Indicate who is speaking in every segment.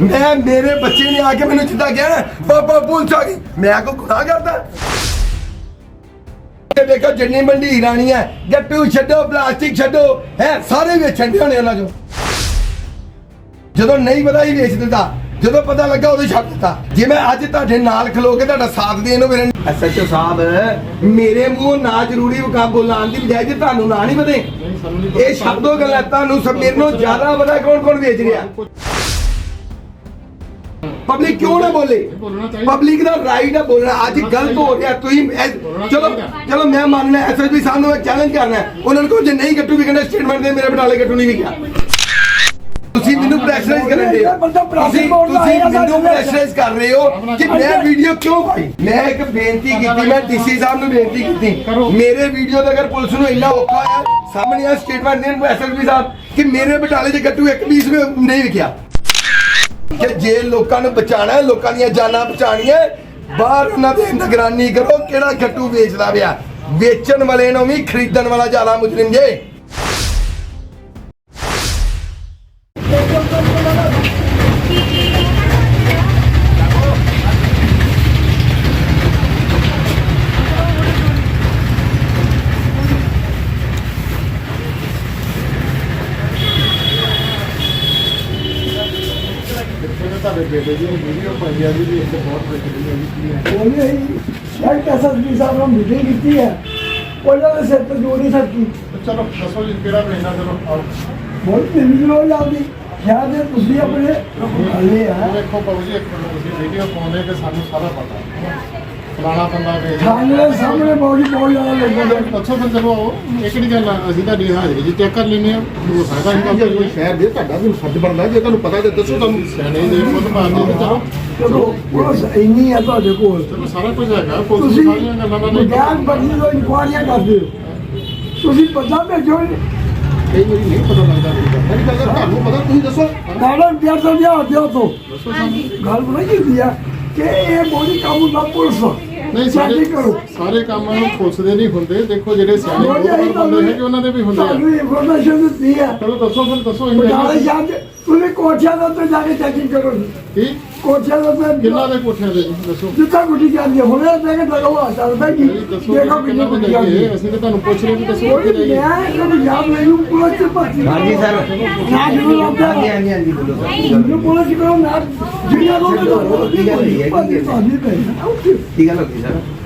Speaker 1: ਮੈਂ ਮੇਰੇ ਬੱਚੇ ਨੇ ਆ ਕੇ ਮੈਨੂੰ ਜਿੱਦਾਂ ਕਿਹਾ ਨਾ ਪਾਪਾ ਪੁਲਿਸ ਆ ਗਈ ਮੈਂ ਕੋ ਗੁਨਾਹ ਕਰਦਾ। ਇਹ ਦੇਖੋ ਜਿੰਨੀ ਮੰਡੀ ਰਾਣੀ ਹੈ ਗੱਟੂ ਛੱਡੋ ਪਲਾਸਟਿਕ ਛੱਡੋ ਹੈ ਸਾਰੇ ਵੇਚਣ ਦੇ ਹੋਣੇ ਉਹਨਾਂ ਚੋਂ। ਜਦੋਂ ਨਹੀਂ ਪਤਾ ਹੀ ਵੇਚ ਦਿੰਦਾ ਜਦੋਂ ਪਤਾ ਲੱਗਾ ਉਦੋਂ ਛੱਡ ਦਿੱਤਾ। ਜੇ ਮੈਂ ਅੱਜ ਤੁਹਾਡੇ ਨਾਲ ਖਲੋ ਕੇ ਤੁਹਾਡਾ ਸਾਥ ਦੇਣ ਨੂੰ ਮੇਰੇ ਐਸਐਚਓ ਸਾਹਿਬ ਮੇਰੇ ਮੂੰਹ ਨਾ ਜ਼ਰੂਰੀ ਵਕਾ ਬੋਲਾਂ ਦੀ ਬਜਾਏ ਜੇ ਤੁਹਾਨੂੰ ਨਾ ਨਹੀਂ ਪਤੇ ਇਹ ਸ਼ਬਦੋ ਗੱਲਾਂ ਤੁਹਾਨੂੰ ਸਭ ਮੇਰੇ ਨੂੰ ਜ਼ਿਆਦਾ ਪਤਾ ਕੌਣ ਕੌਣ ਵੇਚ ਰਿਹਾ। ਪਬਲਿਕ ਕਿਉਂ ਨਾ ਬੋਲੇ। ਪਬਲਿਕ ਦਾ ਰਾਈਟ ਹੈ ਬੋਲਣਾ। ਅੱਜ ਗਲਤ ਹੋ ਰਿਹਾ। ਤੁਸੀਂ ਚਲੋ। ਚਲੋ ਮੈਂ ਮੰਨਣਾ ਐਸਐਸਪੀ ਸਾਹਿਬ ਨੂੰ ਚੈਲੰਜ ਕਰਨਾ। ਹੈ। ਉਹਨਾਂ ਨੂੰ ਕਹੋ ਜੇ ਨਹੀਂ ਗੱਟੂ ਵਿਕਣਾ ਸਟੇਟਮੈਂਟ ਦੇ ਮੇਰੇ ਬਟਾਲੇ ਗੱਟੂ ਨਹੀਂ ਵਿਕਿਆ ਤੁਸੀਂ ਮੈਨੂੰ ਪ੍ਰੈਸ਼ਰਾਈਜ਼ ਕਰਨ ਦੇ ਤੁਸੀਂ ਮੈਨੂੰ ਪ੍ਰੈਸ਼ਰਾਈਜ਼ ਕਰ ਰਹੇ ਹੋ। ਕਿ ਮੈਂ ਵੀਡੀਓ ਕਿਉਂ ਪਾਈ? ਮੈਂ ਇੱਕ ਬੇਨਤੀ ਕੀਤੀ ਮੈਂ ਡੀਸੀ ਸਾਹਿਬ ਨੂੰ ਬੇਨਤੀ ਕੀਤੀ। ਮੇਰੇ ਵੀਡੀਓ ਦਾ ਅਗਰ ਪੁਲਿਸ ਨੂੰ ਇੰਨਾ ਔਖਾ ਹੈ ਸਾਹਮਣੇ ਆ ਸਟੇਟਮੈਂਟ ਦੇਣ ਐਸਐਸਪੀ ਸਾਹਿਬ ਕਿ ਮੇਰੇ ਬਟਾਲੇ 'ਚ ਗੱਟੂ ਇੱਕ ਪੀਸ ਵੀ ਨਹੀਂ ਵਿਕਿਆ। ਕਿ ਜੇ ਲੋਕਾਂ ਨੂੰ ਬਚਾਣਾ ਹੈ, ਲੋਕਾਂ ਦੀਆਂ ਜਾਨਾਂ ਬਚਾਣੀਆਂ ਬਾਹਰ ਉਹਨਾਂ ਦੀ ਨਿਗਰਾਨੀ ਕਰੋ ਕਿਹੜਾ ਗੱਟੂ ਵੇਚਦਾ ਪਿਆ। ਵੇਚਣ ਵਾਲੇ ਨੂੰ ਵੀ ਖਰੀਦਣ ਵਾਲਾ ਜ਼ਿਆਦਾ ਮੁਜਰਮ ਜੇ
Speaker 2: ਜਿੱਥੇ ਦੀ ਵੀਡੀਓ ਪਾਈ ਆ ਜੀ ਇੱਥੇ ਬਹੁਤ ਪ੍ਰਚਲਿਤ ਹੈ ਹੈ
Speaker 3: ਉਹਨੇ ਹੀ ਸ਼ਾਇਦ ਐਸਐਸਪੀ ਸਾਹਿਬ ਨਾਲ ਮੀਟਿੰਗ ਕੀਤੀ ਹੈ। ਉਹਨਾਂ ਦੇ ਸਿਰ ਤੇ ਜੋੜ ਸਕਦੀ
Speaker 2: ਚਲੋ ਦੱਸੋ ਜੀ ਕਿਹੜਾ ਪੈਂਦਾ ਚਲੋ ਆਓ।
Speaker 3: ਬਹੁਤ ਤੇਜ਼ੀ ਨਾਲ ਜਾਂਦੀ ਸ਼ਾਇਦ ਇਹ ਤੁਸੀਂ ਆਪਣੇ
Speaker 2: ਉਹ
Speaker 3: ਆ।
Speaker 2: ਵੇਖੋ ਬਾਬੂ ਜੀ ਇੱਕ ਮਿੰਟ ਤੁਸੀਂ ਵੀਡੀਓ ਪਾਉਂਦੇ ਤੇ ਸਾਨੂੰ ਸਾਰਾ ਪਤਾ। ਫਲਾਣਾ ਬੰਦਾ ਵੇਚ।
Speaker 3: ਥਾਣੇ ਦੇ ਸਾਹਮਣੇ ਬਹੁਤ ਹੀ ਬਹੁਤ ਜ਼ਿਆਦਾ ਲੋਕਾਂ ਦੇ
Speaker 2: ਅੱਛਾ ਫਿਰ ਚਲੋ ਆਓ ਇਹ ਕਿਹੜੀ ਗੱਲ ਆ ਅਸੀਂ ਤੁਹਾਡੀ ਹਾਜ਼ਰੀ ਜੀ ਚੈੱਕ ਕਰ ਲੈਨੇ ਆ ਹੋ ਸਕਦਾ ਅਸੀਂ
Speaker 4: ਜੇ ਕੋਈ ਸ਼ਹਿਰ ਦੇ ਤੁਹਾਡਾ ਵੀ ਫਰਜ਼ ਬਣਦਾ ਜੇ ਤੁਹਾਨੂੰ ਪਤਾ ਤੇ ਦੱਸੋ ਤੁਹਾਨੂੰ
Speaker 2: ਸਿਆਣੇ ਦੇ ਖੁਦ ਮਾਰਦੇ ਤੇ ਚਲੋ।
Speaker 3: ਚਲੋ ਪੁਲਿਸ ਇੰਨੀ ਹੈ ਤੁਹਾਡੇ ਕੋਲ।
Speaker 2: ਚਲੋ ਸਾਰਾ ਕੁਝ ਹੈਗਾ ਪੁਲਿਸ
Speaker 3: ਤੁਸੀਂ
Speaker 2: ਨੂੰ ਸਾਰੀਆਂ ਗੱਲਾਂ ਦਾ ਨਹੀਂ।
Speaker 3: ਗਿਆਨ ਬਖਸ਼ੀ ਤੋਂ ਇਨਕੁਆਰੀਆਂ ਕਰਦੇ ਹੋ। ਤੁਸੀਂ ਪਤਾ ਭੇਜੋ
Speaker 4: ਕਈ ਵਾਰੀ ਨਹੀਂ ਪਤਾ ਲੱਗਦਾ ਮੇਰੀ ਗੱਲ। ਹੈ, ਤੁਹਾਨੂੰ ਪਤਾ ਤੁਸੀਂ ਦੱਸੋ।
Speaker 3: ਮੈਡਮ ਪਿਆਰ ਤੋਂ ਲਿਆ ਦਿਓ ਤੋਂ
Speaker 2: ਦੱਸੋ ਸਾਨੂੰ।
Speaker 3: ਗੱਲ ਬਣਾ ਕੀਤੀ ਆ ਕਿ ਇਹ ਬੋਡੀ ਕਾਬੂ ਦਾ ਪੁਲਿਸ
Speaker 2: ਨਹੀਂ ਸਾਰੇ ਸਾਰੇ ਕੰਮ ਪੁਲਿਸ ਦੇ ਨਹੀਂ ਹੁੰਦੇ। ਦੇਖੋ ਜਿਹੜੇ ਸਿਆਣੇ ਬੰਦੇ
Speaker 3: ਤੁਹਾਨੂੰ-
Speaker 2: ਹੈਗੇ ਉਹਨਾਂ ਦੇ ਵੀ ਹੁੰਦੇ ਆ।
Speaker 3: ਤੁਹਾਨੂੰ ਇਨਫੋਰਮੇਸ਼ਨ ਦਿੱਤੀ ਹੈ
Speaker 2: ਚਲੋ ਦੱਸੋ ਫਿਰ ਦੱਸੋ
Speaker 3: ਕੇ ਤੁਸੀਂ ਕੋਠਿਆਂ ਦੇ ਉੱਤੇ ਜਾ ਕੇ ਚੈਕਿੰਗ ਕਰੋ ਜੀ।
Speaker 2: ਕੀ
Speaker 3: ਕੋਠਿਆਂ ਦੇ ਉੱਤੇ
Speaker 2: ਕਿੰਨਾ ਦੇ ਕੋਠਿਆਂ ਦੇ ਜੀ ਦੱਸੋ
Speaker 3: ਜਿੱਦਾਂ ਗੁੱਡੀ ਜਾਂਦੀ ਹੈ ਹੁਣੇ ਲੈ ਕੇ ਲਗਾਓ ਚੱਲਦਾ ਜੀ
Speaker 2: ਜੀ ਦੱਸੋ
Speaker 3: ਦੇਖੋ ਕਿੰਨੀ
Speaker 2: ਕਿੰਨਾ
Speaker 3: ਗੁੱਡੀ
Speaker 2: ਦੇ
Speaker 3: ਜਾਂਦੀ
Speaker 2: ਜਾਈਏ
Speaker 3: ਹੈ
Speaker 2: ਅਸੀਂ ਤਾਂ ਤੁਹਾਨੂੰ ਪੁੱਛ ਰਹੇ ਕਿ ਦੱਸੋ
Speaker 3: ਕੋਈ
Speaker 2: ਕਿੱਥੇ ਜਾਈਏ
Speaker 3: ਮੈਂ ਇਹਨੂੰ ਯਾਦ ਮੈਨੂੰ ਪੁਲਿਸ ਚ ਭਰਤੀ
Speaker 1: ਹਾਂਜੀ ਸਰ।
Speaker 3: ਨਾ ਜ਼ਰੂਰ ਆਉਂਦਾ
Speaker 1: ਹਾਂਜੀ ਹਾਂਜੀ ਹਾਂਜੀ ਬੋਲੋ ਸਰ
Speaker 3: ਮੈਨੂੰ ਪੁਲਿਸ ਕਰੋ ਨਾ ਜਿਹੜੀਆਂ ਲੋਕ
Speaker 1: ਕੀ ਗੱਲ ਹੋਈ ਹੈ? ਕੀ ਗੱਲ? ਕੀ ਗੱਲ ਹੋ ਗਈ ਸਰ
Speaker 2: ਤੁਸੀਂ ਹੁੰਦੀ ਜੀ
Speaker 3: ਉਹ ਜਿਹੜੇ ਸਭ ਲਾ ਕੇ ਦੱਸੋ।
Speaker 2: ਸਾਨੂੰ ਅਸੀਂ ਕਿੱਥੇ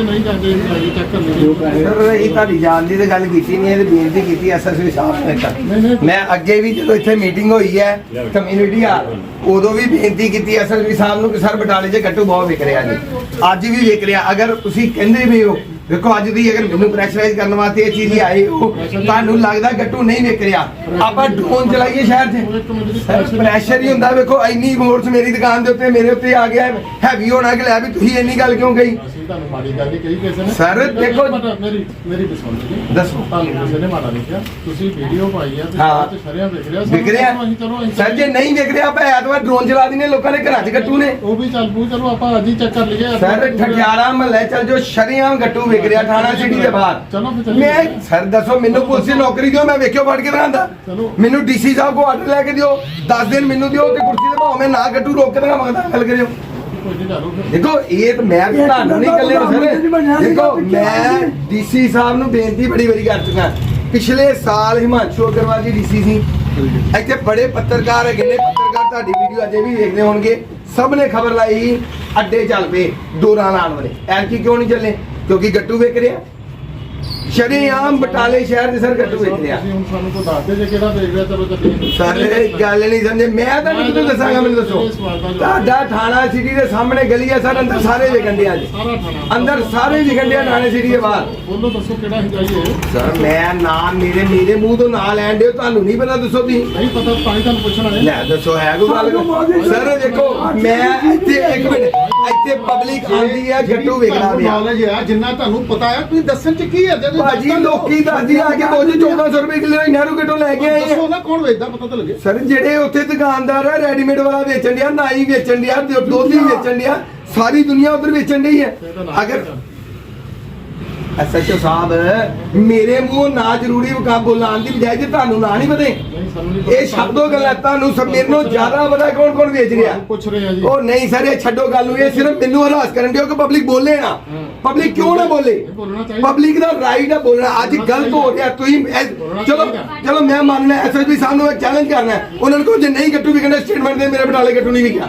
Speaker 2: ਨਹੀਂ ਜਾਂਦੇ ਅਸੀਂ ਚੈੱਕ ਕਰ ਲਈਏ
Speaker 1: ਸਰ ਇਹ ਤੁਹਾਡੀ ਜਾਣ ਦੀ ਤਾਂ ਗੱਲ ਕੀਤੀ ਨਹੀਂ ਇਹ ਬੇਨਤੀ ਕੀਤੀ ਐਸਐਸਪੀ ਸਾਹਿਬ ਨੇ
Speaker 2: ਨਹੀਂ, ਨਹੀਂ।
Speaker 1: ਕਰ ਮੈਂ ਅੱਗੇ ਵੀ ਜਦੋਂ ਇੱਥੇ ਮੀਟਿੰਗ ਹੋਈ ਹੈ ਕਮਿਊਨਿਟੀ ਆ ਉਦੋਂ ਵੀ ਬੇਨਤੀ ਕੀਤੀ ਐਸਐਸਪੀ ਸਾਹਿਬ ਨੂੰ ਕਿ ਸਰ ਬਟਾਲੇ 'ਚ ਗੱਟੂ ਬਹੁਤ ਵਿਕ ਰਿਹਾ ਜੀ। ਅੱਜ ਵੀ ਵਿਕ ਰਿਹਾ। ਅਗਰ ਤੁਸੀਂ ਕਹਿੰਦੇ ਵੀ ਹੋ ਦੇਖੋ ਅੱਜ ਦੀ ਅਗਰ ਮੈਨੂੰ ਪ੍ਰੈਸ਼ਰਾਈਜ਼ ਕਰਨ ਵਾਸਤੇ ਇਹ ਚੀਜ਼ ਹੀ ਆਏ ਹੋ ਤੁਹਾਨੂੰ ਲੱਗਦਾ ਗੱਟੂ ਨਹੀਂ ਵਿਕ ਰਿਹਾ ਆਪਾਂ ਡਰੋਨ ਚਲਾਈਏ ਸ਼ਹਿਰ 'ਚ। ਪ੍ਰੈਸ਼ਰ ਹੀ ਹੁੰਦਾ ਵੇਖੋ ਇੰਨੀ ਫੋਰਸ ਮੇਰੀ ਦੁਕਾਨ ਦੇ ਉੱਤੇ ਮੇਰੇ ਉੱਤੇ ਆ ਗਿਆ ਹੈਵੀ ਹੋਣਾ ਕਿ ਲੈ ਵੀ ਤੁਸੀਂ ਇੰਨੀ ਗੱਲ ਕਿਉਂ ਕਹੀ?
Speaker 2: ਤੁਹਾਨੂੰ ਮਾੜੀ ਗੱਲ ਨਹੀਂ ਕਹੀ ਕਿਸੇ ਨੇ
Speaker 1: ਸਰ, ਦੇਖੋ-
Speaker 2: ਮੇਰੀ ਮੇਰੀ ਜੀ।
Speaker 1: ਦੱਸੋ।
Speaker 2: ਤੁਹਾਨੂੰ ਕਿਸੇ ਨੇ ਮਾੜਾ ਨਹੀਂ ਕਿਹਾ। ਤੁਸੀਂ ਵੀਡੀਓ ਪਾਈ ਆ ਤੇ ਸ਼ਰਿਆਂ ਵਿਖ ਰਿਹਾ
Speaker 1: ਸਰ ਜੇ ਨਹੀਂ ਵਿਕ ਰਿਹਾ ਆਪਾਂ ਐਤਵਾਰ ਡਰੋਨ ਚਲਾ ਦਿੰਦੇ ਲੋਕਾਂ ਦੇ ਘਰਾਂ 'ਚ ਗੱਟੂ ਨੇ।
Speaker 2: ਉਹ ਵੀ ਚੱਲ ਪੂ ਚਲੋ ਆਪਾਂ ਅੱਜ ਹੀ ਚੈੱਕ ਕਰ ਲਈਏ
Speaker 1: ਸਰ ਠਠਿਆਰਾ ਮਹੱਲੇ ਚੱਲ ਜੋ ਸ਼ਰੀਆਮ ਗੱਟੂ ਵਿਕ ਰਿਹਾ ਥਾਣਾ ਸਿਟੀ ਦੇ ਬਾਹਰ। ਮੈਂ ਸਰ ਦੱਸੋ ਮੈਨੂੰ ਪੁਲਿਸ ਦੀ ਨੌਕਰੀ ਦਿਓ ਮੈਂ ਵੇਖਿਓ ਫੜ ਕੇ
Speaker 2: ਚਲੋ।
Speaker 1: ਮੈਨੂੰ ਡੀਸੀ ਸਾਹਿਬ ਕੋ ਆਰਡਰ ਲੈ ਕੇ ਦਿਓ 10 ਦਿਨ ਮੈਨੂੰ ਦਿਓ ਤੇ ਕੁਰਸੀ ਤੇ ਭਾਵੇਂ ਮੈਂ ਨਾ ਗੱਟੂ ਰੋਕ ਕੇ ਦਿਖਾ ਮੰਗਦਾ ਗੱਲ ਕਰਿਓ। ਦੇਖੋ ਇਹ ਤਾਂ ਮੈਂ ਵੀ ਤੁਹਾਨੂੰ ਨਹੀਂ ਕੱਲੇ ਸਰ। ਦੇਖੋ ਮੈਂ ਡੀਸੀ ਸਾਹਿਬ ਨੂੰ ਬੇਨਤੀ ਬੜੀ ਵਾਰੀ ਕਰ ਚੁੱਕਾ। ਪਿਛਲੇ ਸਾਲ ਹਿਮਾਂਸ਼ੂ ਅਗਰਵਾਲ ਜੀ ਡੀਸੀ ਸੀ। ਇੱਥੇ ਬੜੇ ਪੱਤਰਕਾਰ ਹੈਗੇ ਨੇ ਪੱਤਰਕਾਰ ਤੁਹਾਡੀ ਵੀਡੀਓ ਅਜੇ ਵੀ ਦੇਖਦੇ ਹੋਣਗੇ। ਸਭ ਨੇ ਖਬਰ ਲਾਈ ਅੱਡੇ ਚੱਲ ਪਏ ਦੌਰਾਨ ਆਉਣ ਵਾਲੇ। ਐਂਕੀ ਕਿਉਂ ਨਹੀਂ ਚੱਲੇ? ਕਿਉਂਕਿ ਗੱਟੂ ਵੇਖ ਰਿਹਾ। ਸ਼ਰੀਆਮ ਬਟਾਲੇ ਸ਼ਹਿਰ ਦੇ ਸਰ ਗੱਟੂ ਵੇਚ ਰਿਹਾ
Speaker 2: ਤੁਸੀਂ ਹੁਣ ਸਾਨੂੰ ਕੋਈ ਦੱਸ ਦੇ ਜੇ ਕਿਹੜਾ ਦੇਖ ਰਿਹਾ ਚਲੋ ਚੱਲੀਏ।
Speaker 1: ਸਾਰੇ ਗੱਲ ਨਹੀਂ ਸਮਝੇ। ਮੈਂ ਤਾਂ ਨਹੀਂ ਤੁਹਾਨੂੰ ਦੱਸਾਂਗਾ ਮੈਨੂੰ ਦੱਸੋ। ਤੁਹਾਡਾ ਥਾਣਾ ਸਿਟੀ ਦੇ ਸਾਹਮਣੇ ਗਲੀ ਹੈ ਸਰ ਅੰਦਰ ਸਾਰੇ
Speaker 2: ਸਾਰਾ ਥਾਣਾ।
Speaker 1: ਅੰਦਰ ਸਾਰੇ ਦੇ ਥਾਣੇ ਸਿਟੀ ਦੇ ਬਾਹਰ।
Speaker 2: ਬੋਲੋ ਦੱਸੋ ਕਿਹੜਾ ਹੀ ਜਾਈਏ
Speaker 1: ਸਰ ਮੈਂ ਨਾਮ ਮੇਰੇ ਮੇਰੇ ਮੂੰਹ ਤੋਂ ਨਾਂ ਲੈਣ ਦਿਓ ਤੁਹਾਨੂੰ ਨਹੀਂ ਪਤਾ ਦੱਸੋ ਤੁਸੀਂ।
Speaker 2: ਨਹੀਂ ਪਤਾ ਤਾਂ ਹੀ ਤੁਹਾਨੂੰ ਪੁੱਛਣਾ ਹੈ।
Speaker 1: ਲੈ ਦੱਸੋ ਹੈ ਕੋਈ ਗੱਲ? ਸਰ ਦੇਖੋ ਮੈਂ ਇੱਥੇ ਇੱਕ ਮਿੰਟ ਇੱਥੇ ਪਬਲਿਕ ਆਉਂਦੀ ਹੈ ਗੱਟੂ ਵੇਖਣਾ ਪਿਆ
Speaker 4: ਜਿੰਨਾ ਤੁਹਾਨੂੰ ਪਤਾ ਹੈ ਤੁਸੀਂ ਦੱਸਣ ਚ ਕੀ ਹੈ ਜੇ ਤੁਸੀਂ
Speaker 1: ਭਾਜੀ। ਲੋਕੀ ਦੱਸਦੀ ਆ ਕਿ ਦੋਜੇ 1400 ਰੁਪਏ ਕਿਲੋ ਨਹਿਰੂ ਗੱਟੂ ਲੈ ਕੇ ਆਏ ਆ?
Speaker 4: ਦੱਸੋ ਨਾ ਕੌਣ ਵੇਚਦਾ ਪਤਾ ਤਾਂ ਲੱਗੇ।
Speaker 1: ਸਰ ਜਿਹੜੇ ਉੱਥੇ ਦੁਕਾਨਦਾਰ ਆ ਰੈਡੀਮੇਡ ਵਾਲਾ ਵੇਚਣ ਡਿਆ ਨਾਈ ਵੇਚਣ ਡਿਆ ਦੁੱਧ ਹੀ ਵੇਚਣ ਡਿਆ ਸਾਰੀ ਦੁਨੀਆ ਉਧਰ ਵੇਚਣ ਡਈ ਹੈ ਅਗਰ ਐਸਐਚਓ ਸਾਹਿਬ ਮੇਰੇ ਮੂੰਹ ਨਾ ਜ਼ਰੂਰੀ ਵਕਾ ਬੋਲਾਂ ਦੀ ਬਜਾਏ ਜੇ ਤੁਹਾਨੂੰ ਨਾ ਨਹੀਂ ਪਤੇ ਇਹ ਛੱਡੋ ਗੱਲਾਂ ਤੁਹਾਨੂੰ ਸਭ ਮੇਰੇ ਨਾਲੋਂ ਜ਼ਿਆਦਾ ਪਤਾ ਕੌਣ ਕੌਣ ਵੇਚ ਰਿਹਾ
Speaker 2: ਪੁੱਛ ਰਹੇ ਆ ਜੀ
Speaker 1: ਉਹ ਨਹੀਂ ਸਰ ਇਹ ਛੱਡੋ ਗੱਲ ਨੂੰ ਇਹ ਸਿਰਫ ਮੈਨੂੰ ਹਰਾਸ ਕਰਨ ਦਿਓ ਕਿ ਪਬਲਿਕ ਬੋਲੇ ਨਾ। ਪਬਲਿਕ ਕਿਉਂ ਨਾ ਬੋਲੇ
Speaker 2: ਬੋਲਣਾ।
Speaker 1: ਪਬਲਿਕ ਦਾ ਰਾਈਟ ਹੈ ਬੋਲਣਾ ਅੱਜ ਗਲਤ ਹੋ ਰਿਹਾ ਤੁਸੀਂ
Speaker 2: ਬੋਲਣਾ
Speaker 1: ਚਲੋ। ਚਲੋ ਮੈਂ ਮੰਨਣਾ ਐਸਐਸਪੀ ਸਾਹਿਬ ਨੂੰ ਚੈਲੰਜ ਕਰਨਾ। ਉਹਨਾਂ ਨੂੰ ਕਹੋ ਜੇ ਨਹੀਂ ਗੱਟੂ ਵਿਕਣਾ ਸਟੇਟਮੈਂਟ ਦੇ ਮੇਰੇ ਬਟਾਲੇ ਗੱਟੂ ਨਹੀਂ ਵਿਕਿਆ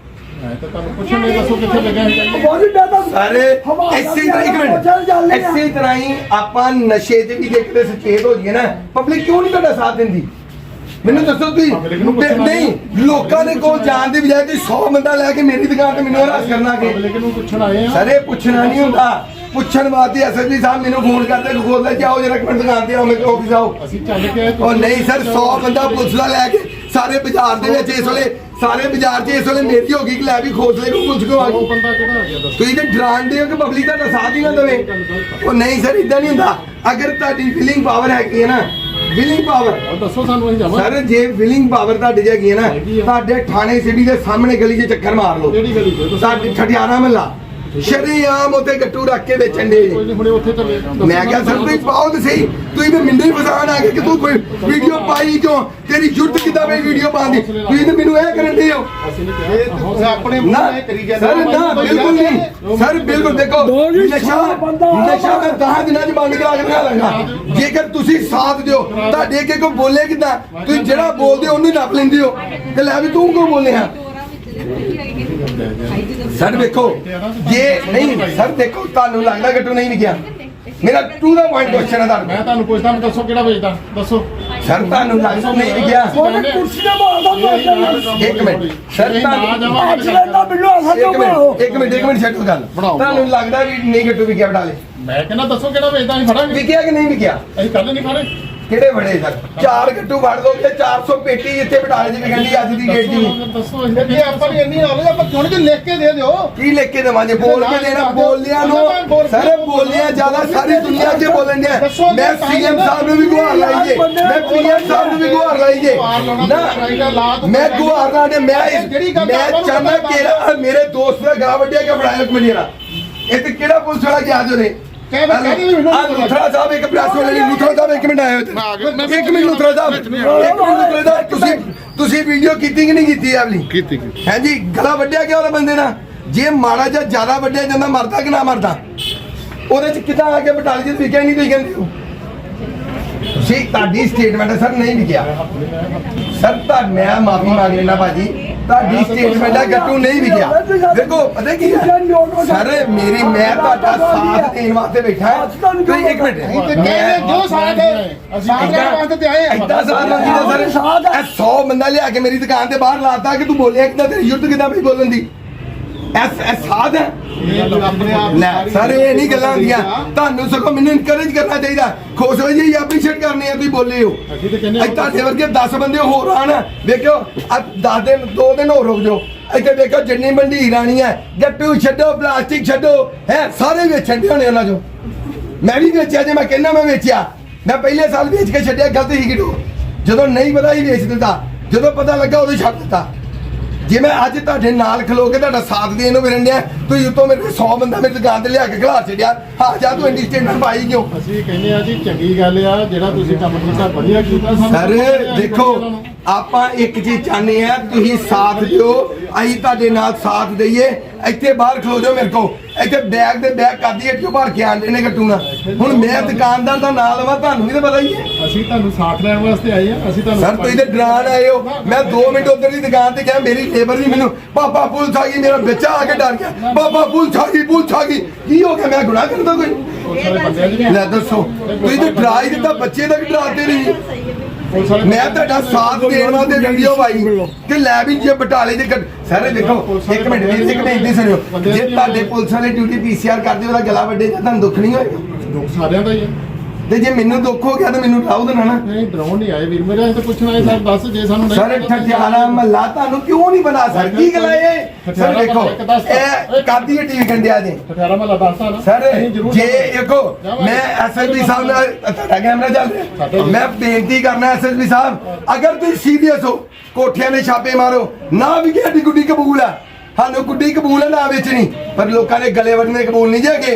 Speaker 2: ਮੈਂ ਤਾਂ ਤੁਹਾਨੂੰ ਪੁੱਛਣ ਨਹੀਂ ਦੱਸੋ ਕਿੱਥੇ ਲੱਗਿਆ ਹੈ ਜੀ
Speaker 1: ਸਾਰੇ ਇਸੇ ਤਰ੍ਹਾਂ ਇੱਕ ਮਿੰਟ। ਇਸੇ ਤਰ੍ਹਾਂ ਹੀ ਆਪਾਂ ਨਸ਼ੇ 'ਚ ਵੀ ਦੇਖਦੇ ਸੁਚੇਤ ਹੋ ਜਾਈਏ ਨਾ ਪਬਲਿਕ ਕਿਉਂ ਨਹੀਂ ਤੁਹਾਡਾ ਸਾਥ ਦਿੰਦੀ? ਮੈਨੂੰ ਦੱਸੋ ਤੁਸੀਂ।
Speaker 2: Public ਨੂੰ ਪੁੱਛਣਾ
Speaker 1: ਨਹੀਂ ਲੋਕਾਂ ਦੇ ਕੋਲ ਜਾਣ ਦੀ ਬਜਾਏ ਤੁਸੀਂ 100 ਬੰਦਾ ਲੈ ਕੇ ਮੇਰੀ ਦੁਕਾਨ ਤੇ ਮੈਨੂੰ ਹਰਾਸ ਕਰਨਾ ਕਿ
Speaker 2: ਪਬਲਿਕ ਨੂੰ ਪੁੱਛਣ ਆਏ ਆ।
Speaker 1: ਸਰ ਇਹ ਪੁੱਛਣਾ ਨਹੀਂ ਹੁੰਦਾ। ਪੁੱਛਣ ਵਾਸਤੇ ਐਸਐਸਪੀ ਸਾਹਿਬ ਮੈਨੂੰ ਫੋਨ ਕਰਦੇ ਖੋਲ ਲੈ ਜਾਓ ਜਰਾ ਮਿੰਟ ਦੁਕਾਨ ਤੇ ਆਓ ਮੇਰੇ ਆਫਿਸ ਆਓ।
Speaker 2: ਅਸੀਂ ਚੱਲ ਕੇ ਆਏ
Speaker 1: ਉਹ ਨਹੀਂ ਸਰ 100 ਬੰਦਾ ਪੁਲਿਸ ਦਾ ਲੈ ਕੇ ਸਾਰੇ ਬਾਜ਼ਾਰ ਦੇ ਵਿੱਚ ਇਸ ਵੇਲੇ ਸਾਰੇ ਬਾਜ਼ਾਰ 'ਚ ਇਸ ਵੇਲੇ ਮੇਰੀ ਹੋ ਗਈ ਕਿ ਲੈ ਵੀ ਖੋਸਲੇ ਨੂੰ ਪੁਲਿਸ ਕੋ ਆ
Speaker 2: ਉਹ
Speaker 1: ਗਈ।
Speaker 2: ਬੰਦਾ ਕਿਹੜਾ ਆ ਗਿਆ ਦੱਸੋ?
Speaker 1: ਤੁਸੀਂ ਤੇ ਡਰਾਉਂਦੇ ਹੋ ਕਿ ਪਬਲਿਕ ਦਾ ਸਾਥ ਹੀ ਨਾ ਦੇਵੇ? ਉਹ ਨਹੀਂ ਸਰ ਇਦਾਂ ਨਹੀਂ ਹੁੰਦਾ। ਅਗਰ ਤੁਹਾਡੀ ਵਿਲਿੰਗ ਪਾਵਰ ਹੈਗੀ ਹੈ ਨਾ ਵਿਲਿੰਗ ਪਾਵਰ
Speaker 2: ਦੱਸੋ ਸਾਨੂੰ ਅਸੀਂ ਜਾਵਾਂ
Speaker 1: ਸਰ ਜੇ ਵਿਲਿੰਗ ਪਾਵਰ ਤੁਹਾਡੀ 'ਚ ਹੈਗੀ ਹੈ ਨਾ। ਤੁਹਾਡੇ ਥਾਣੇ ਸਿਟੀ ਦੇ ਸਾਹਮਣੇ ਗਲੀ 'ਚ ਚੱਕਰ ਮਾਰ ਲਓ।
Speaker 2: ਕਿਹੜੀ ਗਲੀ ਤੇ ਦੱਸੋ
Speaker 1: ਸਾਡੇ ਠਠਿਆਰਾ ਮਹੱਲਾ। ਸ਼ਰੀਆਮ ਉੱਤੇ ਗੱਟੂ ਰੱਖ ਕੇ ਵੇਚਣ ਦੇ
Speaker 2: ਕੋਈ ਨਹੀਂ ਹੁਣੇ ਉੱਥੇ ਚੱਲੇ ਦੱਸੋ
Speaker 1: ਮੈਂ ਕਿਹਾ ਸਰ ਤੁਸੀਂ ਪਾਓ ਤੇ ਸਹੀ। ਤੁਸੀਂ ਤੇ ਹੀ ਫਸਾਣ ਆ ਗਏ ਕਿ ਤੂੰ ਕੋਈ ਵੀਡੀਓ ਪਾਈ ਕਿਉਂ? ਤੇਰੀ ਜੁਰਤ ਕਿੱਦਾਂ ਬਈ ਵੀਡੀਓ ਪਾਉਣ ਦੀ? ਤੁਸੀਂ ਤੇ ਮੈਨੂੰ ਇਹ ਕਰਨ ਦੇ ਹੋ।
Speaker 2: ਅਸੀਂ ਨਹੀਂ
Speaker 4: ਇਹ
Speaker 2: ਕਿਹਾ
Speaker 4: ਤੁਸੀਂ ਆਪਣੇ
Speaker 1: ਨਾ
Speaker 4: ਮੂੰਹ ਨਾਲ ਕਰੀ ਜਾਂਦੇ
Speaker 1: ਸਰ
Speaker 4: ਹੋ।
Speaker 1: ਨਾ
Speaker 4: ਕੋਈ
Speaker 1: ਬਿਲਕੁਲ ਨਹੀਂ। ਸਰ ਬਿਲਕੁਲ ਦੇਖੋ ਨਸ਼ਾ ਨਸ਼ਾ ਮੈਂ 10 ਦਿਨਾਂ ਚ ਬੰਦ ਕਰਾ ਕੇ ਦਾਂਗਾ ਜੇਕਰ ਤੁਸੀਂ ਸਾਥ ਦਿਓ ਤੁਹਾਡੇ ਅੱਗੇ ਕੋਈ ਬੋਲੇ ਕਿਦਾਂ? ਤੁਸੀਂ ਜਿਹੜਾ ਬੋਲਦੇ ਹੋ ਉਹਨੂੰ ਨੱਪ ਲੈਂਦੇ ਹੋ। ਤੇ ਲੈ ਵੀ ਤੂੰ ਕਿਉਂ ਬੋਲੇ ਆ? ਸਰ ਵੇਖੋ ਜੇ ਨਹੀਂ ਸਰ ਦੇਖੋ ਤੁਹਾਨੂੰ ਲੱਗਦਾ ਗੱਟੂ ਨਹੀਂ ਵਿਕਿਆ। ਮੇਰਾ ਟੂ ਦਾ ਪੁਆਇੰਟ ਕੁਐਸਚਨ ਹੈ
Speaker 2: ਮੈਂ
Speaker 1: ਤੁਹਾਨੂੰ
Speaker 2: ਤੁਹਾਨੂੰ ਪੁੱਛਦਾ ਮੈਂ ਦੱਸੋ ਕਿਹੜਾ ਵੇਚਦਾ? ਦੱਸੋ।
Speaker 1: ਸਰ ਤੁਹਾਨੂੰ ਲੱਗਦਾ ਨਹੀਂ ਵਿਕਿਆ।
Speaker 3: ਉਹਨੇ ਕੁਰਸੀ ਤੇ ਮਾਰਦਾ
Speaker 1: ਇੱਕ ਮਿੰਟ। ਸਰ ਤੁਹਾਨੂੰ
Speaker 3: ਐਕਸੀਡੈਂਟ ਦਾ ਬਿੱਲੋ ਅਸਾਂ
Speaker 1: ਇੱਕ ਮਿੰਟ ਇੱਕ ਮਿੰਟ ਇੱਕ ਮਿੰਟ ਛੱਡੋ ਗੱਲ।
Speaker 2: ਬਣਾਓ।
Speaker 1: ਤੁਹਾਨੂੰ ਲੱਗਦਾ ਵੀ ਨਹੀਂ ਗੱਟੂ ਵਿਕਿਆ ਬਟਾਲੇ
Speaker 2: ਮੈਂ ਕਹਿੰਦਾ ਦੱਸੋ ਕਿਹੜਾ ਵੇਚਦਾ ਅਸੀਂ ਫੜਾਂਗੇ।
Speaker 1: ਵਿਕਿਆ ਕਿ ਨਹੀਂ ਵਿਕਿਆ?
Speaker 2: ਅਸੀਂ ਕੱਲ ਨਹੀਂ ਫੜੇ।
Speaker 1: ਕਿਹੜੇ ਬੜੇ ਸਰ? ਚਾਰ ਗੱਟੂ ਵੜ ਦੋਗੇ 400 ਪੇਟੀ ਇੱਥੇ ਬਟਾਲੇ ਦੀ ਅੱਜ ਦੀ ਡੇਟ ਦੀ।
Speaker 2: ਦੱਸੋ
Speaker 4: ਤੇ ਜੇ ਆਪਾਂ ਨੂੰ ਇੰਨੀ ਨੌਲੇਜ ਆਪਾਂ ਥੋੜੀ ਜਿਹੀ ਲਿਖ ਕੇ ਦੇ ਦਿਓ?
Speaker 1: ਕੀ ਲਿਖ ਕੇ ਦੇਵਾਂਗੇ? ਬੋਲ ਕੇ ਦੇਣਾ ਬੋਲਿਆਂ ਨੂੰ। ਸਾਰੇ ਬੋਲਿਆਂ ਜ਼ਿਆਦਾ ਸਾਰੀ ਦੁਨੀਆ 'ਚ ਬੋਲਣ ਡਿਆ। ਮੈਂ ਸੀਐਮ ਸਾਹਿਬ ਨੂੰ ਵੀ ਗੁਹਾਰ ਲਾਈ ਜੇ। ਮੈਂ ਪੀਐਮ ਸਾਹਿਬ ਨੂੰ ਵੀ ਗੁਹਾਰ ਲਾਈ ਜੇ। ਨਾ ਮੈਂ ਗੁਹਾਰ ਦੇ ਮੈਂ ਮੈਂ ਚਾਹੁੰਦਾ ਕਿ ਮੇਰੇ ਦੋਸਤ ਦਾ ਗਾ ਵੱਡਿਆ ਕਿ ਫੜਾਇਆ ਮੇਰਾ ਇਹ ਤੇ ਕਿਹੜਾ ਪੁਲਿਸ ਵਾਲਾ ਗਿਆ ਜੋ ਨੇ
Speaker 4: ਕਹਿ ਮੈਂ ਕਹਿ ਰਹੀ ਮੈਨੂੰ
Speaker 1: ਆ ਲੁਥਰਾ ਸਾਹਿਬ ਇੱਕ ਪ੍ਰੈਸ ਵਾਲੇ ਨੇ ਲੁਥਰਾ ਸਾਹਿਬ ਇੱਕ ਮਿੰਟ ਆਏ ਹੋ
Speaker 4: ਮੈਂ ਆ ਗਿਆ, ਮੈਂ-
Speaker 1: ਇੱਕ ਮਿੰਟ ਲੁਥਰਾ ਸਾਹਿਬ ਇੱਕ ਮਿੰਟ ਲੁਥਰਾ ਸਾਹਿਬ ਤੁਸੀਂ ਤੁਸੀਂ ਵੀਡੀਓ ਕੀਤੀ ਕਿ ਨਹੀਂ ਕੀਤੀ ਆਵਲੀ
Speaker 4: ਕੀਤੀ
Speaker 1: ਹੈ ਜੀ ਗਲਾ ਵੱਢਿਆ ਗਿਆ ਉਹਦੇ ਬੰਦੇ ਨਾਲ? ਜੇ ਮਾੜਾ ਜਾਂ ਜ਼ਿਆਦਾ ਵੱਢਿਆ ਜਾਂਦਾ ਮਰਦਾ ਕਿ ਨਾ ਮਰਦਾ? ਉਹਦੇ ਚ ਕਿਦਾਂ ਆ ਕੇ ਬਟਾਲੀ ਚ ਵਿਕਿਆ ਨਹੀਂ ਤੁਸੀਂ ਕਹਿੰਦੇ ਹੋ? ਤੁਸੀਂ ਤੁਹਾਡੀ ਸਟੇਟਮੈਂਟ ਸਰ ਨਹੀਂ ਵਿਕਿਆ ਸਰ ਤਾਂ ਮੈਂ ਮਾਫੀ ਮੰਗ ਲੈਣਾ ਭਾਜੀ। ਤੁਹਾਡੀ ਸਟੇਟਮੈਂਟ ਹੈ ਗੱਟੂ ਨਹੀਂ ਵਿਕਿਆ ਦੇਖੋ ਪਤਾ ਕੀ ਹੈ? ਸਰ ਮੇਰੀ ਮੈਂ ਤੁਹਾਡਾ ਸਾਥ ਦੇਣ ਵਾਸਤੇ ਬੈਠਾ ਹਾਂ। ਤੁਸੀਂ ਇੱਕ ਮਿੰਟ।
Speaker 4: ਕਹਿੰਦੇ ਜੋ ਸਾਥ ਸਾਥ ਲੈਣ ਵਾਸਤੇ ਤੇ ਆਏ।
Speaker 1: ਐਦਾਂ ਸਾਥ ਮੰਗੀ ਦਾ ਸਰ ਇਹ 100 ਬੰਦਾ ਲਿਆ ਕੇ ਮੇਰੀ ਦੁਕਾਨ ਤੇ ਬਾਹਰ ਲਾਤਾ ਕਿ ਤੂੰ ਬੋਲਿਆ ਕਿਦਾਂ ਤੇਰੀ ਯੁੱਧ ਕਿਦਾਂ ਵੀ ਬੋਲਣ ਦੀ? ਐਸ ਐਸ ਸਾਧ ਹੈ। ਲੈ ਸਰ ਇਹ ਨਹੀਂ ਗੱਲਾਂ ਹੁੰਦੀਆਂ। ਤੁਹਾਨੂੰ ਸਗੋਂ ਮੈਨੂੰ ਇਨਕਰੇਜ ਕਰਨਾ ਚਾਹੀਦਾ। ਖੁਸ਼ ਹੋ ਜੀ ਐਪਰੀਸ਼ੀਏਟ ਕਰਨੀ ਆ ਤੁਸੀਂ ਬੋਲੇ ਹੋ
Speaker 2: ਅਸੀਂ ਤੇ ਕਹਿੰਦੇ
Speaker 1: ਅੱਜ ਤੁਹਾਡੇ ਵਰਗੇ 10 ਬੰਦੇ ਹੋਰ ਆਣ ਵੇਖਿਓ ਆ 10 ਦਿਨ 2 ਦਿਨ ਹੋਰ ਰੁਕ ਜਾਓ। ਇੱਥੇ ਵੇਖੋ ਜਿੰਨੀ ਮੰਡੀ ਰਾਣੀ ਹੈ ਗੱਟੂ ਛੱਡੋ ਪਲਾਸਟਿਕ ਛੱਡੋ। ਹੈ ਸਾਰੇ ਵੇਚਣ ਦੇ ਹੋਣੇ ਉਹਨਾਂ ਚੋਂ। ਮੈਂ ਵੀ ਵੇਚਿਆ ਜੇ ਮੈਂ ਕਹਿੰਦਾ ਮੈਂ ਵੇਚਿਆ। ਮੈਂ ਪਹਿਲੇ ਸਾਲ ਵੇਚ ਕੇ ਛੱਡਿਆ ਗਲਤ ਹੀ ਕਿਡੋ ਜਦੋਂ ਨਹੀਂ ਪਤਾ ਹੀ ਵੇਚ ਦਿੰਦਾ ਜਦੋਂ ਪਤਾ ਲੱਗਾ ਉਦੋਂ ਛੱਡ ਦਿੱਤਾ। ਜੇ ਮੈਂ ਅੱਜ ਤੁਹਾਡੇ ਨਾਲ ਖਲੋ ਕੇ ਤੁਹਾਡਾ ਸਾਥ ਦੇਣ ਨੂੰ ਮਿਲਣ ਡਿਆ ਤੁਸੀਂ ਉੱਤੋਂ ਮੇਰੇ 100 ਬੰਦਾ ਮੇਰੀ ਦੁਕਾਨ ਤੇ ਲਿਆ ਕੇ ਖਿਲਾ ਛੱਡਿਆ। ਹਾਂ ਜਾ ਤੂੰ ਇੰਡੀ ਸਟੇਟਮੈਂਟ ਪਾਈ ਕਿਉਂ?
Speaker 2: ਅਸੀਂ ਕਹਿੰਦੇ ਆ ਜੀ ਚੰਗੀ ਗੱਲ ਆ ਜਿਹੜਾ ਤੁਸੀਂ ਕੰਮ ਕੀਤਾ ਵਧੀਆ ਕੀਤਾ। ਸਾਨੂੰ
Speaker 1: ਸਰ ਦੇਖੋ ਆਪਾਂ ਇੱਕ ਚੀਜ਼ ਚਾਹੁੰਦੇ ਆ ਤੁਸੀਂ ਸਾਥ ਦਿਓ ਅਸੀਂ ਤੁਹਾਡੇ ਨਾਲ ਸਾਥ ਦਈਏ। ਇੱਥੇ ਬਾਹਰ ਖਲੋ ਜਾਓ ਮੇਰੇ ਕੋ ਇੱਥੇ ਬੈਗ ਦੇ ਬੈਗ ਕਾਦੀ ਇੱਥੋਂ ਭਰ ਕੇ ਆਂਦੇ ਨੇ ਗੱਟੂਣਾ ਹੁਣ ਮੈਂ ਦੁਕਾਨਦਾਰ ਦਾ ਨਾਂ ਲਵਾਂ ਤੁਹਾਨੂੰ ਵੀ ਤਾਂ ਪਤਾ ਹੀ ਹੈ।
Speaker 2: ਅਸੀਂ ਤੁਹਾਨੂੰ ਸਾਥ ਲੈਣ ਵਾਸਤੇ ਆਏ ਆ ਅਸੀਂ ਤੁਹਾਨੂੰ
Speaker 1: ਸਰ ਤੁਸੀਂ ਤੇ ਡਰਾਨ ਆਏ ਹੋ। ਮੈਂ 2 ਮਿੰਟ ਉਧਰ ਦੀ ਦੁਕਾਨ ਤੇ ਗਿਆ ਮੇਰੀ ਲੇਬਰ ਵੀ ਮੈਨੂੰ ਪਾਪਾ ਪੁਲਿਸ ਆ ਗਈ ਮੇਰਾ ਬੱਚਾ ਆ ਕੇ ਡਰ ਗਿਆ। ਪਾਪਾ ਪੁਲਿਸ ਆ ਗਈ ਪੁਲਿਸ ਆ ਗਈ। ਕੀ ਹੋ ਗਿਆ? ਮੈਂ ਗੁਨਾਹ ਕਰਦਾ ਕੋਈ? ਲੈ ਦੱਸੋ। ਤੁਸੀਂ ਤੇ ਡਰਾ ਹੀ ਦਿੱਤਾ ਬੱਚੇ ਤੱਕ ਡਰਾਤੇ ਨਹੀਂ। ਮੈਂ ਤੁਹਾਡਾ ਸਾਥ ਦੇਣ ਵਾਸਤੇ ਵੀਡੀਓ ਪਾਈ ਕਿ ਲੈ ਵੀ ਜੇ ਬਟਾਲੇ ਦੇ ਸਾਰੇ ਦੇਖੋ, ਇੱਕ ਮਿੰਟ ਵੀਰ ਇੱਕ ਮਿੰਟ ਸੁਣਿਓ। ਜੇ ਤੁਹਾਡੇ ਪੁਲਿਸ ਵਾਲੇ ਡਿਊਟੀ ਪੀਸੀਆਰ ਕਰਦੇ, ਉਹਦਾ ਗਲਾ ਵੱਡੇ ਜਾਂ ਤੁਹਾਨੂੰ ਦੁੱਖ ਨਹੀਂ ਹੋਏਗਾ?
Speaker 2: ਦੁੱਖ ਸਾਰਿਆਂ ਦਾ ਹੀ ਆ
Speaker 5: ਤੇ ਜੇ ਮੈਨੂੰ ਦੁੱਖ ਹੋ ਗਿਆ ਤਾਂ ਮੈਨੂੰ ਉਠਾਓ ਦੇਣਾ ਨਾ
Speaker 2: ਨਹੀਂ ਡਰਾਉਣ ਨਹੀਂ ਆਏ ਵੀਰ ਮੇਰੇ ਤਾਂ ਪੁੱਛਣਾ ਹੈ ਸਰ ਦੱਸ ਜੇ ਸਾਨੂੰ ਨਹੀਂ
Speaker 5: ਸਰ
Speaker 2: ਤਾਂ
Speaker 5: ਠਠਿਆਰਾ ਮਹੱਲਾ ਤੁਹਾਨੂੰ ਕਿਉਂ ਨਹੀਂ ਬਣਾ ਸਰ ਕੀ ਗੱਲ ਹੈ ਇਹ? ਸਰ ਦੇਖੋ। ਇਹ ਕਾਦੀ ਟੀਵੀ ਕੰਡਿਆ ਜੇ?
Speaker 2: ਠਠਿਆਰਾ ਮਹੱਲਾ ਦੱਸਦਾ ਨਾ।
Speaker 5: ਸਰ ਜੇ। ਦੇਖੋ। ਮੈਂ ਐਸਐਸਪੀ ਸਾਹਿਬ ਨਾਲ ਤੁਹਾਡਾ ਕੈਮਰਾ ਚੱਲ ਰਿਹਾ। ਮੈਂ ਬੇਨਤੀ ਕਰਨਾ ਐਸਐਸਪੀ ਸਾਹਿਬ ਅਗਰ ਤੁਸੀਂ ਸੀਰੀਅਸ ਹੋ ਕੋਠਿਆਂ ਦੇ ਛਾਪੇ ਮਾਰੋ ਨਾ ਵੀ ਸਾਡੀ ਗੁੱਡੀ ਕਬੂਲ ਆ। ਸਾਨੂੰ ਗੁੱਡੀ ਕਬੂਲ ਹੈ ਨਾ ਵੇਚਣੀ। ਪਰ ਲੋਕਾਂ ਦੇ ਗਲੇ ਵੱਢਣੇ ਕਬੂਲ ਨਹੀਂ ਜੇਗੇ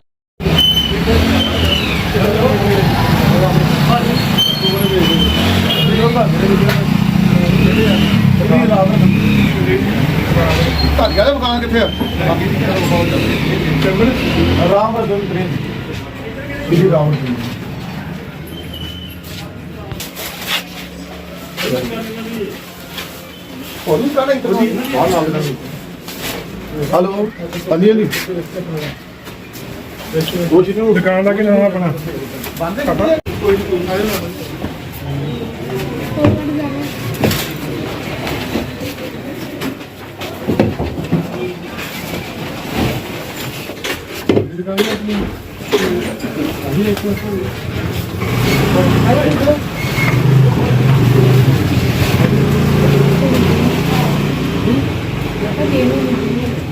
Speaker 4: ਤੁਹਾਡੇ ਵਾਲੇ ਮਕਾਨ ਕਿੱਥੇ ਆ?
Speaker 2: ਆਰਾਮ ਨਾਲ ਦੋ ਤਰੀਨ ਇਹ ਰਾਉਂਡ
Speaker 4: ਹੋਣੀ ਸਾਡਾ ਇੰਟਰਵਿਊ ਹਾਂ ਨਾਲ ਦੇ ਹਲੋ? ਹਾਂਜੀ ਹਾਂਜੀ। ਉਹ ਚੀਜ਼ ਨੂੰ
Speaker 2: ਦੁਕਾਨ ਦਾ ਕੀ ਨਾਮ ਆਪਣਾ।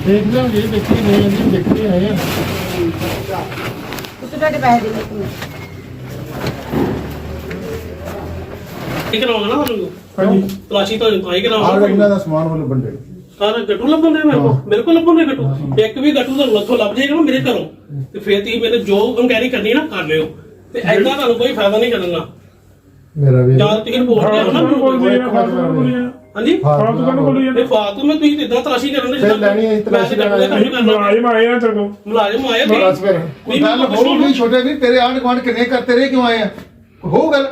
Speaker 2: ਦੇਖ ਲਾਂਗੇ ਦੇਖੀ ਨਹੀਂ ਆਂਦੀ ਦੇਖਦੇ ਆਏ ਆ।
Speaker 6: ਤੁਹਾਡੇ ਪੈਸੇ ਦੇ ਦਿੱਤੇ
Speaker 7: ਇਹ ਕਰਾਉਣਾ ਨਾ ਤੁਹਾਨੂੰ?
Speaker 2: ਹਾਂਜੀ।
Speaker 7: ਤਲਾਸ਼ੀ ਤਾਂ ਕਾਈ
Speaker 4: ਆਹ
Speaker 7: ਕਰਾਉਣਾ
Speaker 4: ਇਹਨਾਂ ਦਾ ਸਮਾਨ ਵੱਲੋਂ ਬੰਦੇ
Speaker 7: ਸਾਰਾ ਗੱਟੂ ਲੱਭਣ ਦੇ ਮੇਰੇ ਕੋਲ? ਮੇਰੇ ਕੋਲ ਲੱਭਣ ਦੇ ਗੱਟੂ? ਇੱਕ ਵੀ ਗੱਟੂ ਤੁਹਾਨੂੰ ਲੱਥੋਂ ਲੱਭ ਜਾਏਗਾ ਨਾ ਮੇਰੇ ਘਰੋਂ। ਤੇ ਫੇਰ ਤੁਸੀਂ ਮੇਰੇ ਜੋ ਇਨਕੁਆਇਰੀ ਕਰਨੀ ਨਾ ਕਰ ਲਿਓ। ਤੇ ਐਦਾਂ ਤੁਹਾਨੂੰ ਕੋਈ ਫਾਇਦਾ ਨਹੀਂ ਕਰਨਾ।
Speaker 4: ਮੇਰਾ ਵੀ
Speaker 7: ਜਾਂ ਤੁਸੀਂ ਰਿਪੋਰਟ ਲਿਆਓ ਨਾ। ਹਾਂਜੀ?
Speaker 8: ਫਾਲਤੂ ਕਾਹਨੂੰ ਬੋਲੀ
Speaker 7: ਇਹ ਫਾਲਤੂ ਮੈਂ ਤੁਸੀਂ ਇਦਾਂ ਤਲਾਸ਼ੀ ਕਰਨ ਦੇ
Speaker 4: ਫਿਰ ਲੈਣੀ ਹੈ, ਤਲਾਸ਼ੀ
Speaker 7: ਮੈਂ ਤੇ ਕੰਮ ਕਰ ਲਾਂ
Speaker 8: ਮੁਲਾਜ਼ਮ ਆਏ ਨਾ ਚਲੋ।
Speaker 7: ਮੁਲਾਜ਼ਮ ਆਏ
Speaker 4: ਬਸ ਫਿਰ।
Speaker 7: ਨਹੀਂ,
Speaker 4: ਗੱਲ ਹੋਰ ਨਹੀਂ ਛੋਟੇ ਵੀ ਤੇਰੇ ਆਂਢ ਗੁਆਂਢ ਕਿੰਨੇ ਕਰਤੇ ਰਹੇ ਕਿਉਂ ਆਏ ਆ? ਹੋ ਗੱਲ।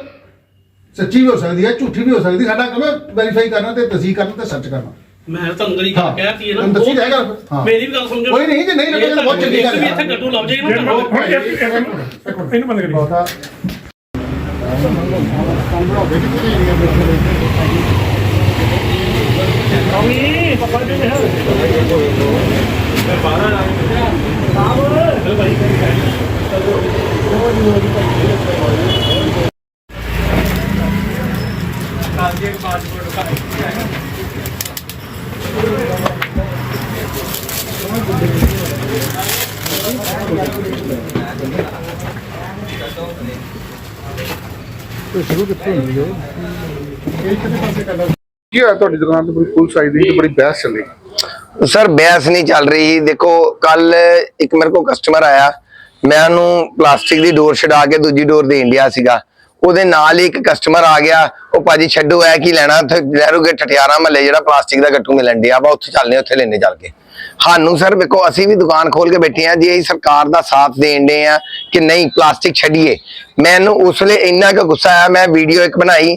Speaker 4: ਸੱਚੀ ਵੀ ਹੋ ਸਕਦੀ ਹੈ ਝੂਠੀ ਵੀ ਹੋ ਸਕਦੀ। ਸਾਡਾ ਕੰਮ ਹੈ ਵੈਰੀਫਾਈ ਕਰਨਾ ਤੇ ਤਸਦੀਕ ਕਰਨਾ ਤੇ ਸਰਚ ਕਰਨਾ।
Speaker 7: ਮੈਂ ਤੁਹਾਨੂੰ ਗਰੀ ਗੱਲ ਕਹਿਤੀ ਹੈ ਨਾ।
Speaker 4: ਤੁਹਾਨੂੰ ਦੱਸੀ
Speaker 7: ਉਹ-
Speaker 4: ਜਾਏਗਾ ਹਾਂ।
Speaker 7: ਮੇਰੀ ਵੀ ਗੱਲ ਸਮਝੋ।
Speaker 4: ਕੋਈ ਨਹੀਂ, ਜੇ ਨਹੀਂ ਲੱਗੇਗਾ ਤਾਂ ਬਹੁਤ ਚੰਗੀ ਗੱਲ
Speaker 7: ਇੱਕ ਵੀ
Speaker 4: ਹੈ।
Speaker 7: ਇੱਥੇ ਗੱਟੂ ਲੱਭ ਜਾਏਗਾ ਨਾ
Speaker 8: ਹੁਣ
Speaker 7: ਤੁਹਾਨੂੰ
Speaker 8: ਇੱਕ ਇੱਕ ਮਿੰਟ। ਇਹਨੂੰ ਬੰਦ ਕਰੀ
Speaker 4: ਬਹੁਤਾ।
Speaker 2: Tommy, papai dele é. Prepara lá. ਸ਼ੁਰੂ ਕਿੱਥੋਂ ਹੁੰਦੀ
Speaker 4: ਹੈ
Speaker 2: ਇਹ ਕਿਹਦੇ ਪਾਸੇ ਕਰਦਾ
Speaker 4: ਕੀ ਹੋਇਆ ਤੁਹਾਡੀ ਦੁਕਾਨ ਤੇ? ਕੋਈ ਪੁਲਿਸ ਆਈ ਦੀ? ਬੜੀ ਬਹਿਸ ਚੱਲੀ
Speaker 1: ਸਰ, ਬਹਿਸ ਨਹੀਂ ਚੱਲ ਰਹੀ। ਦੇਖੋ, ਕੱਲ ਇੱਕ ਮੇਰੇ ਕੋਲ ਕਸਟਮਰ ਆਇਆ। ਮੈਂ ਉਹਨੂੰ ਪਲਾਸਟਿਕ ਦੀ ਡੋਰ ਛਡਾ ਕੇ ਦੂਜੀ ਡੋਰ ਦੇਣ ਡਿਆ ਸੀਗਾ। ਉਹਦੇ ਨਾਲ ਹੀ ਇੱਕ ਕਸਟਮਰ ਆ ਗਿਆ। ਉਹ ਭਾਜੀ, ਛੱਡੋ ਐ ਕੀ ਲੈਣਾ? ਉੱਥੇ ਲਹਿਰੋਗੇ ਠਠਿਆਰਾ ਮਹੱਲੇ ਜਿਹੜਾ ਪਲਾਸਟਿਕ ਦਾ ਗੱਟੂ ਮਿਲਣ ਡਿਆ ਵਾ, ਉੱਥੇ ਚੱਲਨੇ ਉੱਥੇ ਲੈਣੇ ਚੱਲ ਕੇ। ਸਾਨੂੰ ਸਰ, ਵੇਖੋ, ਅਸੀਂ ਵੀ ਦੁਕਾਨ ਖੋਲ ਕੇ ਬੈਠੇ ਆ ਜੇ, ਅਸੀਂ ਸਰਕਾਰ ਦਾ ਸਾਥ ਦੇਣ ਦੇ ਆ ਕਿ ਨਹੀਂ, ਪਲਾਸਟਿਕ ਛੱਡੀਏ। ਮੈਨੂੰ ਉਸ ਲਈ ਇੰਨਾ ਕੁ ਗੁੱਸਾ ਆਇਆ, ਮੈਂ ਵੀਡੀਓ ਇੱਕ ਬਣਾਈ।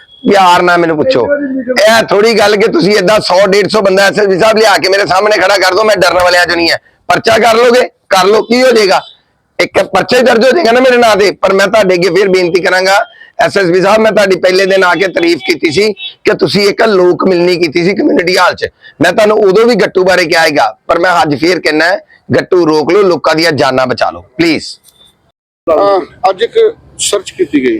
Speaker 1: ਪਿਆਰ ਨਾਲ ਮੈਨੂੰ ਪੁੱਛੋ। ਇਹ ਥੋੜੀ ਗੱਲ ਕਿ ਤੁਸੀਂ ਏਦਾਂ 100 150 ਬੰਦਾ ਐਸਐਸਪੀ ਸਾਹਿਬ ਲਿਆ ਕੇ ਮੇਰੇ ਸਾਹਮਣੇ ਖੜਾ ਕਰ ਦੋ ਮੈਂ ਡਰਨ ਵਾਲਿਆਂ ਚੋਂ ਨਹੀਂ ਹੈ। ਪਰਚਾ ਕਰ ਲੋਗੇ? ਕਰ ਲੋ ਕੀ ਹੋ ਜਾਏਗਾ? ਇੱਕ ਪਰਚਾ ਹੀ ਦਰਜ ਹੋ ਜਾਏਗਾ ਨਾ ਮੇਰੇ ਨਾਂ ਤੇ। ਪਰ ਮੈਂ ਤੁਹਾਡੇ ਅੱਗੇ ਫਿਰ ਬੇਨਤੀ ਕਰਾਂਗਾ ਐਸਐਸਪੀ ਸਾਹਿਬ ਮੈਂ ਤੁਹਾਡੀ ਪਹਿਲੇ ਦਿਨ ਆ ਕੇ ਤਾਰੀਫ ਕੀਤੀ ਸੀ ਕਿ ਤੁਸੀਂ ਇੱਕ ਲੋਕ ਮਿਲਣੀ ਕੀਤੀ ਸੀ ਕਮਿਊਨਿਟੀ ਹਾਲ 'ਚ। ਮੈਂ ਤੁਹਾਨੂੰ ਉਦੋਂ ਵੀ ਗੱਟੂ ਬਾਰੇ ਕਿਹਾ ਹੈਗਾ ਪਰ ਮੈਂ ਅੱਜ ਫੇਰ ਕਹਿਣਾ ਹੈ ਗੱਟੂ ਰੋਕ ਲਓ ਲੋਕਾਂ ਦੀਆਂ ਜਾਨਾਂ ਬਚਾ ਲਓ। ਪਲੀਜ਼
Speaker 9: ਅੱਜ ਇੱਕ ਸਰਚ ਕੀਤੀ ਗਈ।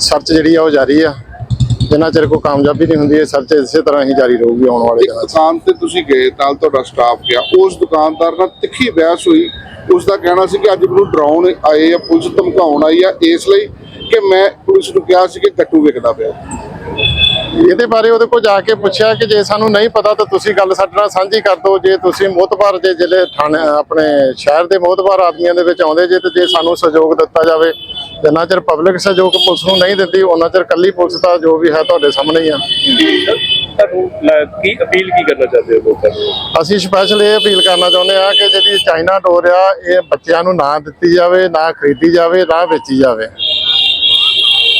Speaker 10: ਸਰਚ ਜਿਹੜੀ ਆ ਉਹ ਜਾਰੀ ਆ। ਜਿੰਨਾ ਚਿਰ ਕੋਈ ਕਾਮਯਾਬੀ ਨਹੀਂ ਹੁੰਦੀ ਇਹ ਸਰਚ ਇਸੇ ਤਰ੍ਹਾਂ ਹੀ ਜਾਰੀ ਰਹੂਗੀ ਆਉਣ ਵਾਲੇ ਦਿਨਾਂ 'ਚ।
Speaker 9: ਦੁਕਾਨ ਤੇ ਤੁਸੀਂ ਗਏ ਨਾਲ ਤੁਹਾਡਾ ਸਟਾਫ ਗਿਆ। ਉਸ ਦੁਕਾਨਦਾਰ ਨਾਲ ਤਿੱਖੀ ਬਹਿਸ ਹੋਈ। ਉਸ ਦਾ ਕਹਿਣਾ ਸੀ ਕਿ ਅੱਜ ਮੈਨੂੰ ਡਰਾਉਣ ਆਏ ਆ ਪੁਲਿਸ ਧਮਕਾਉਣ ਆਈ ਆ ਇਸ ਲਈ ਕਿ ਮੈਂ ਪੁਲਿਸ ਨੂੰ ਕਿਹਾ ਸੀ ਕਿ ਗੱਟੂ ਵਿਕਦਾ ਪਿਆ।
Speaker 10: ਇਹਦੇ ਬਾਰੇ ਉਹਦੇ ਕੋਲ ਜਾ ਕੇ ਪੁੱਛਿਆ ਕਿ ਜੇ ਸਾਨੂੰ ਨਹੀਂ ਪਤਾ ਤਾਂ ਤੁਸੀਂ ਗੱਲ ਸਾਡੇ ਨਾਲ ਸਾਂਝੀ ਕਰ ਦਿਓ। ਜੇ ਤੁਸੀਂ ਮੋਤਬਾਰ ਜੇ ਜ਼ਿਲ੍ਹੇ ਥਾਣੇ ਆਪਣੇ ਸ਼ਹਿਰ ਦੇ ਮੋਤਬਾਰ ਆਦਮੀਆਂ ਦੇ ਵਿੱਚ ਆਉਂਦੇ ਜੇ ਤੇ ਜੇ ਸਾਨੂੰ ਸਹਿਯੋਗ ਦਿੱਤਾ ਜਾਵੇ ਜਿੰਨਾ ਚਿਰ ਪਬਲਿਕ ਸਹਿਯੋਗ ਪੁਲਿਸ ਨੂੰ ਨਹੀਂ ਦਿੰਦੀ ਉਹਨਾਂ ਚਿਰ ਕੱਲੀ ਪੁਲਿਸ ਦਾ ਜੋ ਵੀ ਹੈ ਤੁਹਾਡੇ ਸਾਹਮਣੇ ਹੀ ਆ।
Speaker 11: ਕੀ ਅਪੀਲ ਕੀ ਕਰਨਾ ਚਾਹੁੰਦੇ ਹੋ ਲੋਕਾਂ ਨੂੰ?
Speaker 10: ਅਸੀਂ ਸਪੈਸ਼ਲ ਇਹ ਅਪੀਲ ਕਰਨਾ ਚਾਹੁੰਦੇ ਆ ਕਿ ਜਿਹੜੀ ਚਾਈਨਾ ਡੋਰ ਆ ਇਹ ਬੱਚਿਆਂ ਨੂੰ ਨਾ ਦਿੱਤੀ ਜਾਵੇ ਨਾ ਖਰੀਦੀ ਜਾਵੇ ਨਾ ਵੇਚੀ ਜਾਵੇ।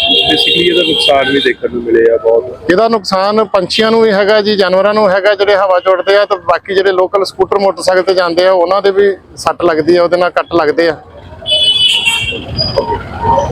Speaker 11: ਬੇਸਿਕਲੀ ਇਹਦਾ ਨੁਕਸਾਨ ਵੀ ਦੇਖਣ ਨੂੰ ਮਿਲੇ ਆ ਬਹੁਤ।
Speaker 10: ਇਹਦਾ ਨੁਕਸਾਨ ਪੰਛੀਆਂ ਨੂੰ ਵੀ ਹੈਗਾ ਜੀ, ਜਾਨਵਰਾਂ ਨੂੰ ਹੈਗਾ, ਜਿਹੜੇ ਹਵਾ 'ਚ ਉੱਡਦੇ ਆ ਤੇ ਬਾਕੀ ਜਿਹੜੇ ਲੋਕਲ ਸਕੂਟਰ ਮੋਟਰਸਾਈਕਲ ਤੇ ਜਾਂਦੇ ਆ, ਉਹਨਾਂ ਦੇ ਵੀ ਸੱਟ ਲੱਗਦੀ ਆ, ਉਹਦੇ ਨਾਲ ਕੱਟ ਲੱਗਦੇ ਆ।